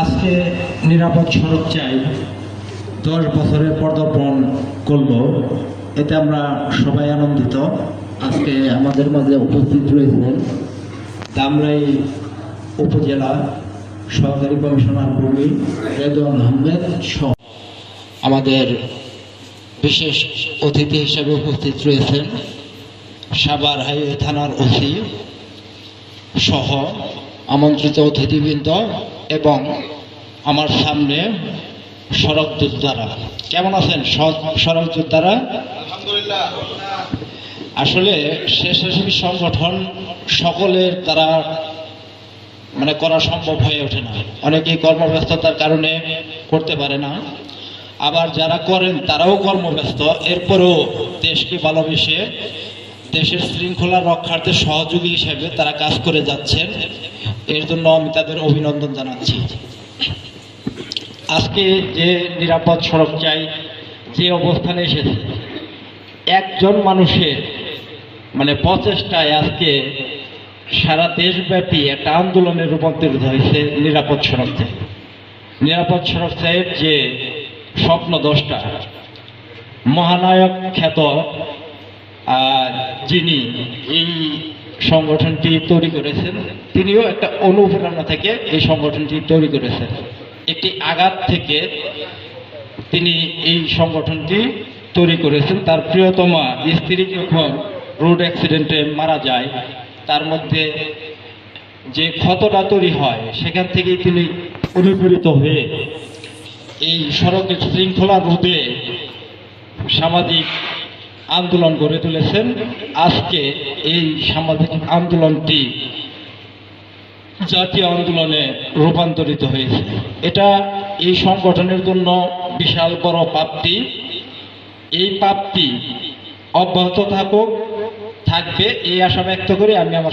আজকে নিরাপদ সড়ক চাই। দশ বছরের পদার্পণ করব। এতে আমরা সবাই আনন্দিত। আজকে আমাদের মাঝে উপস্থিত রয়েছেন দামরাই উপজেলা সহকারী কমিশনার ভূমি রেদওয়ান আহমেদ সহ আমাদের বিশেষ অতিথি হিসেবে উপস্থিত রয়েছেন সাভার হাইওয়ে থানার ওসি সহ আমন্ত্রিত অতিথিবৃন্দ। এবং আমার সামনে সড়ক যোদ্ধারা। কেমন আছেন সড়ক যোদ্ধারা? আসলে স্বেচ্ছাসেবী সংগঠন সকলের দ্বারা মানে করা সম্ভব হয়ে ওঠে না। অনেকেই কর্মব্যস্ততার কারণে করতে পারে না। আবার যারা করেন তারাও কর্মব্যস্ত। এরপরেও দেশকে ভালোবেসে দেশের শৃঙ্খলা রক্ষার্থে সহযোগী হিসেবে তারা কাজ করে যাচ্ছেন। এর জন্য আমি তাদের অভিনন্দন জানাচ্ছি। আজকে যে নিরাপদ সড়ক চাই, যে অবস্থানে এসেছে, একজন মানুষের মানে প্রচেষ্টায় আজকে সারা দেশব্যাপী একটা আন্দোলনে রূপান্তরিত হয়েছে নিরাপদ সড়ক চাই। নিরাপদ সড়ক চাইয়ের যে স্বপ্ন দশটা, মহানায়ক খ্যাত যিনি এই সংগঠনটি তৈরি করেছেন। তিনিও একটা অনুপ্রেরণা থেকে এই সংগঠনটি তৈরি করেছেন। একটি আঘাত থেকে তিনি এই সংগঠনটি তৈরি করেছেন। তার প্রিয়তমা স্ত্রী যখন রোড অ্যাক্সিডেন্টে মারা যায়, তার মধ্যে যে ক্ষতটা তৈরি হয়, সেখান থেকেই তিনি অনুপ্রেরিত হয়ে এই সড়কের শৃঙ্খলা রোধে সামাজিক আন্দোলন গড়ে তুলেছেন। আজকে এই সামাজিক আন্দোলনটি জাতীয় আন্দোলনে রূপান্তরিত হয়েছে। এটা এই সংগঠনের জন্য বিশাল বড় প্রাপ্তি এই প্রাপ্তি অব্যাহত থাকুক, থাকবে, এই আশা ব্যক্ত করে আমি আমার